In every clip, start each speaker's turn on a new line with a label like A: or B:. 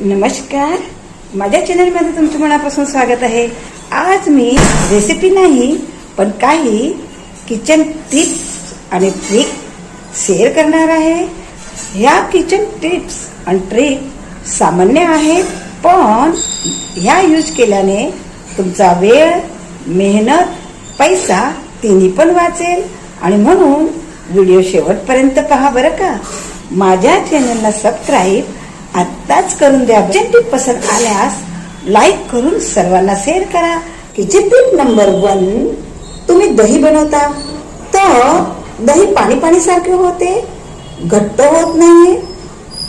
A: नमस्कार. माझ्या चॅनलमध्ये तुमचं मनापासून स्वागत आहे. आज मी रेसिपी नाही पण काही किचन टिप्स आणि ट्रिक शेअर करणार आहे. ह्या किचन टिप्स आणि ट्रिक सामान्य आहेत पण ह्या यूज केल्याने तुमचा वेळ मेहनत पैसा तिन्ही पण वाचेल. आणि म्हणून व्हिडिओ शेवटपर्यंत पहा बरं का. माझ्या चॅनलला सबस्क्राईब आत्ताच करून द्या. किचन टिप पसंत आल्यास लाईक करून सर्वांना शेअर करा. किचन टिप नंबर वन तुम्ही दही बनवता. तर दही पाणी पाणी सारखे होते. घट्ट होत नाही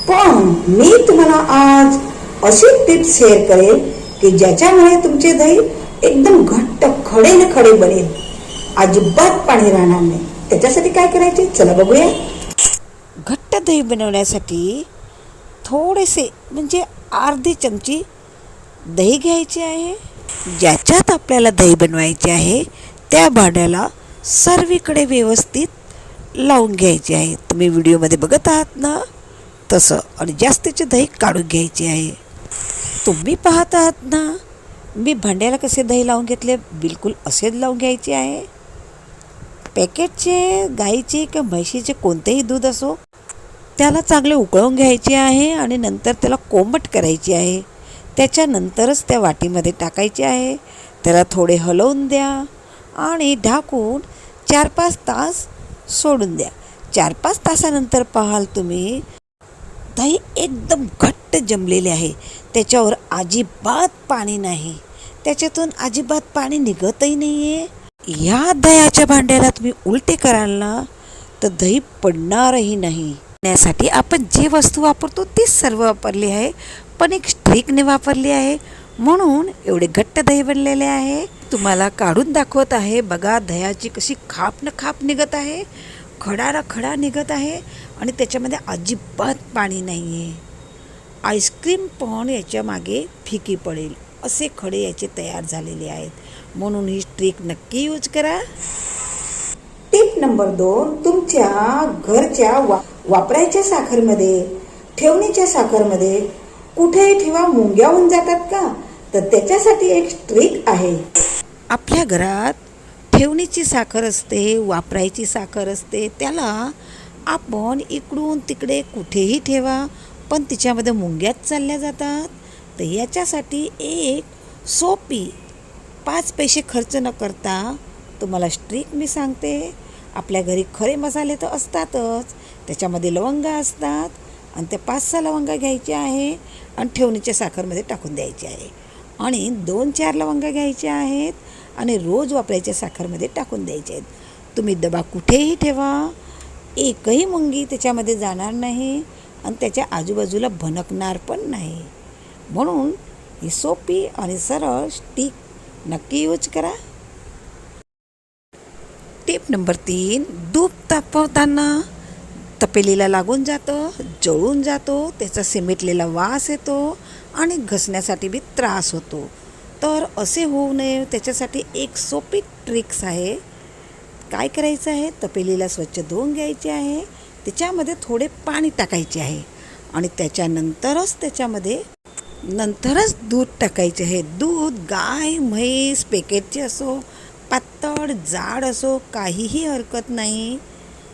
A: पण मी तुम्हाला आज अशी टिप्स शेअर करेल की ज्याच्यामुळे तुमचे दही एकदम घट्ट खडे न खडे बनेल. अजिबात पाणी राहणार नाही. त्याच्यासाठी काय करायचे? चला बघूया. घट्ट दही बनवण्यासाठी थोडेसे म्हणजे अर्धी चमची दही घ्यायचे आहे. ज्याच्यात आपल्याला दही बनवायचे आहे त्या भांड्याला सर्वीकडे व्यवस्थित लावून घ्यायचे आहे. तुम्ही व्हिडिओमध्ये बघत आहात ना तसं. आणि जास्तीचे दही काढून घ्यायचे आहे. तुम्ही पाहत आहात ना मी भांड्याला कसे दही लावून घेतले? बिलकुल असेच लावून घ्यायचे आहे. पॅकेटचे गाईचे किंवा म्हशीचे कोणतेही दूध असो त्याला चांगले उकळून घ्यायचे आहे आणि नंतर त्याला कोमट करायची आहे. त्याच्यानंतरच त्या वाटीमध्ये टाकायचे आहे. त्याला थोडे हलवून द्या आणि ढाकून चार पाच तास सोडून द्या. चार पाच तासानंतर पाहाल तुम्ही दही एकदम घट्ट जमलेले आहे. त्याच्यावर अजिबात पाणी नाही. त्याच्यातून अजिबात पाणी निघतही नाही आहे या दह्याच्या भांड्याला तुम्ही उलटे कराल ना तर दही पडणारही नाही. यासाठी आपण जे वस्तू वापरतो तीच सर्व वापरली आहे. पण एक स्ट्रिकने वापरली आहे. म्हणून एवढे घट्ट दही बनलेले आहे. तुम्हाला काढून दाखवत आहे. बघा दह्याची कशी खाप न खाप निघत आहे. खडा ना खडा निघत आहे. आणि त्याच्यामध्ये अजिबात पाणी नाही आहे आईस्क्रीम पण याच्या मागे फिकी पडेल. असे खडे याचे तयार झालेले आहेत. म्हणून ही ट्रिक नक्की यूज करा. टिप नंबर दोन तुमच्या घरच्या वा वापरायच्या साखरमध्ये ठेवणीच्या साखरमध्ये कुठेही ठेवा मुंग्या होऊन जातात का? तर त्याच्यासाठी एक ट्रिक आहे. आपल्या घरात ठेवणीची साखर असते वापरायची साखर असते त्याला आपण इकडून तिकडे कुठेही ठेवा पण तिच्यामध्ये मुंग्याच चालल्या जातात. तर याच्यासाठी एक सोपी पाच पैसे खर्च न करता तुम्हाला स्ट्रिक मी सांगते. आपल्या घरी खरे मसाले तर असतातच त्याच्यामध्ये लवंगा असतात आणि त्या पाच सहा लवंगा घ्यायच्या आहे आणि ठेवणीच्या साखरमध्ये टाकून द्यायचे आहे. आणि दोन चार लवंगा घ्यायच्या आहेत आणि रोज वापरायच्या साखरमध्ये टाकून द्यायचे आहेत. तुम्ही डबा कुठेही ठेवा एकही मुंगी त्याच्यामध्ये जाणार नाही आणि त्याच्या आजूबाजूला भनकणार पण नाही. म्हणून ही सोपी आणि सरळ स्टिक नक्की यूज करा. टिप नंबर तीन दूध तापवताना तपेलीला लागून जातं जळून जातो त्याचा सिमेटलेला वास येतो आणि घसण्यासाठी बी त्रास होतो. तर असे होऊ नये त्याच्यासाठी एक सोपी ट्रिक्स आहे. काय करायचं आहे? तपेलीला स्वच्छ धुवून घ्यायचे आहे. त्याच्यामध्ये थोडे पाणी टाकायचे आहे. आणि त्याच्यानंतरच त्याच्यामध्ये नंतरच दूध टाकायचे आहे. दूध गाय म्हैस पॅकेटचे असो पातळ जाड असो काहीही हरकत नाही.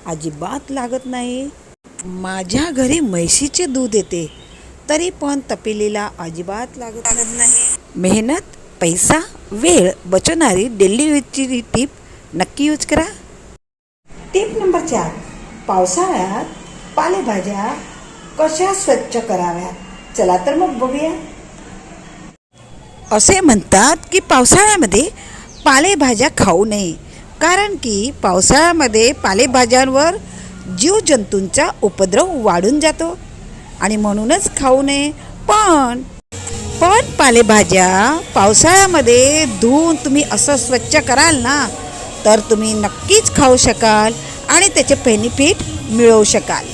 A: अजिबात लागत नाही. माझ्या घरी म्हैशीचे दूध येते तरी पण तपेलीला अजिबात लागत नाही. मेहनत पैसा वेळ बचवणारी डेली टीप नक्की यूज करा. टीप नंबर चार पावसाळ्यात पालेभाज्या कशा स्वच्छ कराव्या चला तर मग बघूया. असे म्हणतात की पावसाळ्यामध्ये पालेभाज्या खाऊ नये. कारण की पावसाळ्यामध्ये पालेभाज्यांवर जीवजंतूंचा उपद्रव वाढून जातो. आणि म्हणूनच खाऊ नये. पण पण पालेभाज्या पावसाळ्यामध्ये धुवून तुम्ही असं स्वच्छ कराल ना तर तुम्ही नक्कीच खाऊ शकाल आणि त्याचे बेनिफिट मिळवू शकाल.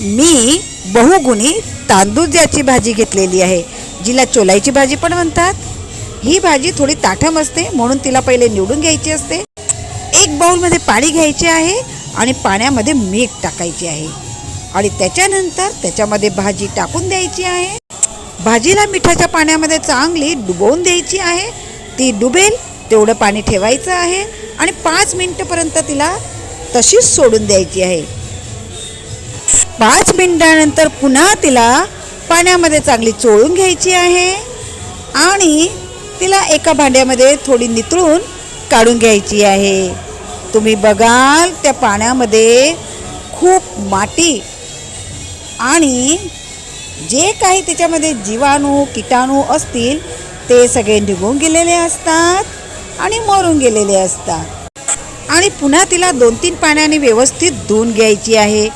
A: मी बहुगुणी तांदूळ्याची भाजी घेतलेली आहे जिला चोलायची भाजी पण म्हणतात. ही भाजी थोडी ताठम असते म्हणून तिला पहिले निवडून घ्यायची असते. एक बाऊलमध्ये पाणी घ्यायचे आहे आणि पाण्यामध्ये मीठ टाकायचे आहे. आणि त्याच्यानंतर त्याच्यामध्ये भाजी टाकून द्यायची आहे. भाजीला मिठाच्या पाण्यामध्ये चांगली डुबवून द्यायची आहे. ती डुबेल तेवढं पाणी ठेवायचं आहे आणि पाच मिनटंपर्यंत तिला तशीच सोडून द्यायची आहे. पाच मिनटानंतर पुन्हा तिला पाण्यामध्ये चांगली चोळून घ्यायची आहे आणि तिला एका भांड्यामध्ये थोडी नितळून काढून घ्यायची आहे. तुम्ही बघाल त्या पाण्यामध्ये खूप माती आणि जे काही त्याच्यामध्ये जीवाणू किटाणू असतील ते सगळे निघून गेलेले असतात आणि मरून गेलेले असतात. आणि पुन्हा तिला दोन तीन पाण्याने व्यवस्थित धुवून घ्यायची आहे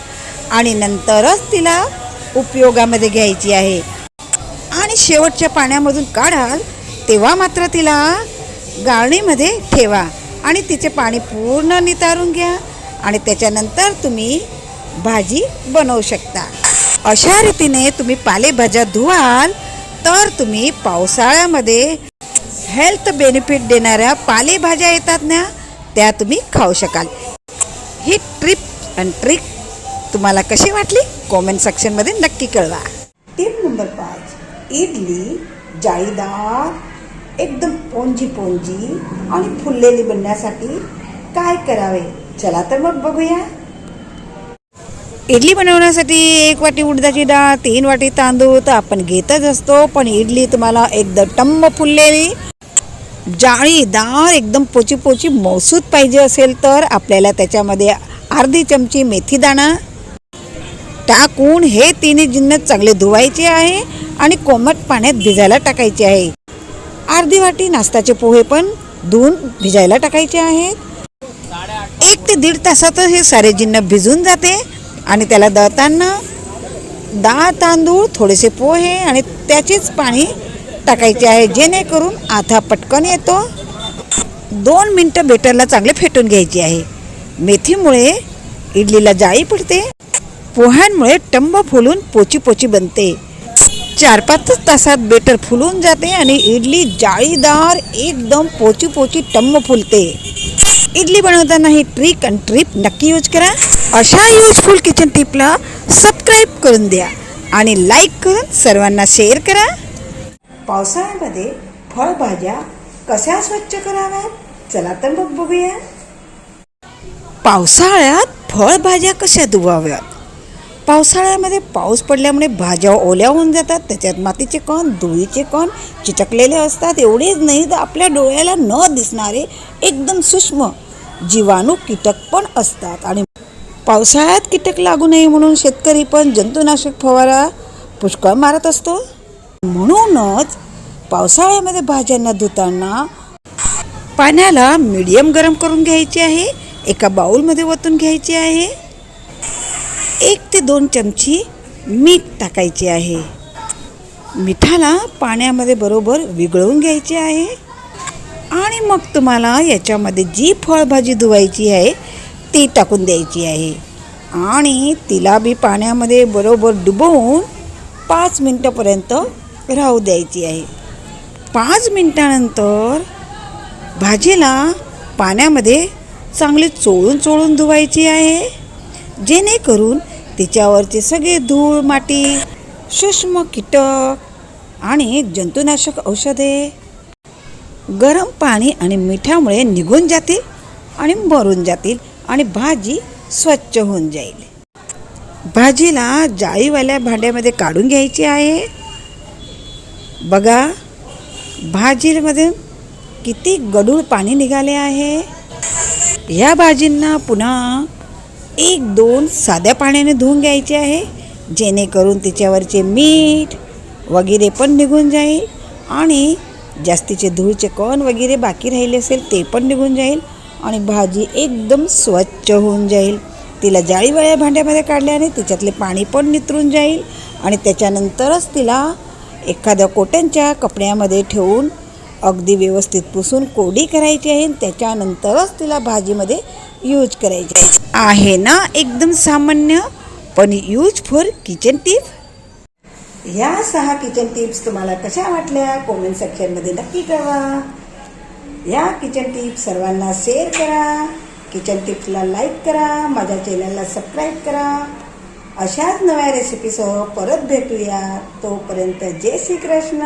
A: आणि नंतरच तिला उपयोगामध्ये घ्यायची आहे. आणि शेवटच्या पाण्यामधून काढाल तेव्हा मात्र तिला गाळणीमध्ये ठेवा. आणि तिचे पाणी पूर्ण नितारून घ्या आणि त्याच्यानंतर तुम्ही भाजी बनवू शकता. अशा रीतीने तुम्ही पालेभाज्या धुवाल तर तुम्ही पावसाळ्यामध्ये हेल्थ बेनिफिट देणाऱ्या पालेभाज्या येतात ना त्या तुम्ही खाऊ शकाल. ही ट्रिप अँड ट्रिक तुम्हाला कशी वाटली? कॉमेंट सेक्शनमध्ये नक्की कळवा. टिप नंबर पाच इडली जाळीदार एकदम पोंजी पोंजी आणि फुललेली बनण्यासाठी काय करावे? चला तर मग बघूया. इडली बनवण्यासाठी एक वाटी उडदाची डाळ तीन वाटी तांदूळ तर आपण घेतच असतो पण इडली तुम्हाला एकदम टम्म फुललेली. जाळीदार एकदम पोची पोची मौसूद पाहिजे असेल तर आपल्याला त्याच्यामध्ये अर्धी चमची मेथी दाणा टाकून हे तिन्ही जिन्नस चांगले धुवायचे आहे आणि कोमट पाण्यात भिजायला टाकायचे आहे. अर्धी वाटी नाश्त्याचे पोहे पण धुवून भिजायला टाकायचे आहेत. एक ते दीड तासात हे सारे जिन्न भिजून जाते आणि त्याला दळताना डाळ तांदूळ थोडेसे पोहे आणि त्याचेच पाणी टाकायचे आहे जेणेकरून आथा पटकन येतो. दोन मिनटं बेटरला चांगले फेटून घ्यायचे आहे. मेथीमुळे इडलीला जाळी पडते. पोह्यांमुळे टंब फुलून पोची पोची बनते. चार पाच तासात बेटर फुलून जाते आणि इडली जाळीदार एकदम पोची पोची टम्म फुलते. इडली बनवताना ही ट्रिक आणि ट्रिप नक्की यूज करा. अशा युजफुल किचन टिपला सबस्क्राईब करून द्या आणि लाईक करून सर्वांना शेअर करा. पावसाळ्यामध्ये फळभाज्या कशा स्वच्छ कराव्यात? चला तर मग बघूया. पावसाळ्यात फळभाज्या कशा धुवाव्यात? पावसाळ्यामध्ये पाऊस पडल्यामुळे भाज्या ओल्या होऊन जातात. त्याच्यात मातीचे कण धुळीचे कण चिटकलेले असतात. एवढेच नाही तर आपल्या डोळ्याला न दिसणारे एकदम सूक्ष्म जीवाणू कीटक पण असतात. आणि पावसाळ्यात कीटक लागू नये म्हणून शेतकरी पण जंतुनाशक फवारा पुष्कळ मारत असतो. म्हणूनच पावसाळ्यामध्ये भाज्यांना धुताना पाण्याला मीडियम गरम करून घ्यायचे आहे. एका बाउलमध्ये ओतून घ्यायचे आहे. एक ते दोन चमची मीठ टाकायचे आहे. मिठाला पाण्यामध्ये बरोबर विगळून घ्यायचे आहे. आणि मग तुम्हाला याच्यामध्ये जी फळभाजी धुवायची आहे ती टाकून द्यायची आहे. आणि तिला बी पाण्यामध्ये बरोबर डुबवून पाच मिनटापर्यंत राहू द्यायची आहे. पाच मिनटानंतर भाजीला पाण्यामध्ये चांगली चोळून चोळून धुवायची आहे. जेणेकरून तिच्यावरचे सगळे धूळ माती सूक्ष्म कीटक आणि जंतुनाशक औषधे. गरम पाणी आणि मिठामुळे निघून जातील आणि मरून जातील आणि भाजी स्वच्छ होऊन जाईल. भाजीला जाळीवाल्या भांड्यामध्ये काढून घ्यायची आहे. बघा भाजीमध्ये किती गडूळ पाणी निघाले आहे. या भाजींना पुन्हा एक दोन साध्या पाण्याने धुवून घ्यायचे आहे. जेणेकरून तिच्यावरचे मीठ वगैरे पण निघून जाईल आणि जास्तीचे धूळचे कण वगैरे बाकी राहिले असेल ते पण निघून जाईल आणि भाजी एकदम स्वच्छ होऊन जाईल. तिला जाळीवाळ्या भांड्यामध्ये काढल्याने तिच्यातले पाणी पण नितरून जाईल आणि त्याच्यानंतरच तिला एखाद्या कोट्यांच्या कपड्यामध्ये ठेवून अगदी व्यवस्थित पुसून कोडी करायची आहे त्याच्यानंतरच तिला भाजीमध्ये यूज करायची आहे. आहे ना? एकदम सामान्य पण यूजफुल किचन टिप ह्या सहा किचन टिप्स तुम्हाला कशा वाटल्या? कॉमेंट सेक्शनमध्ये नक्की कळवा. या किचन टिप्स सर्वांना शेअर करा. किचन टिप्सला लाईक करा. माझ्या चॅनलला सबस्क्राईब करा. अशाच नव्या रेसिपीसह परत भेटूया. तोपर्यंत जय श्री कृष्ण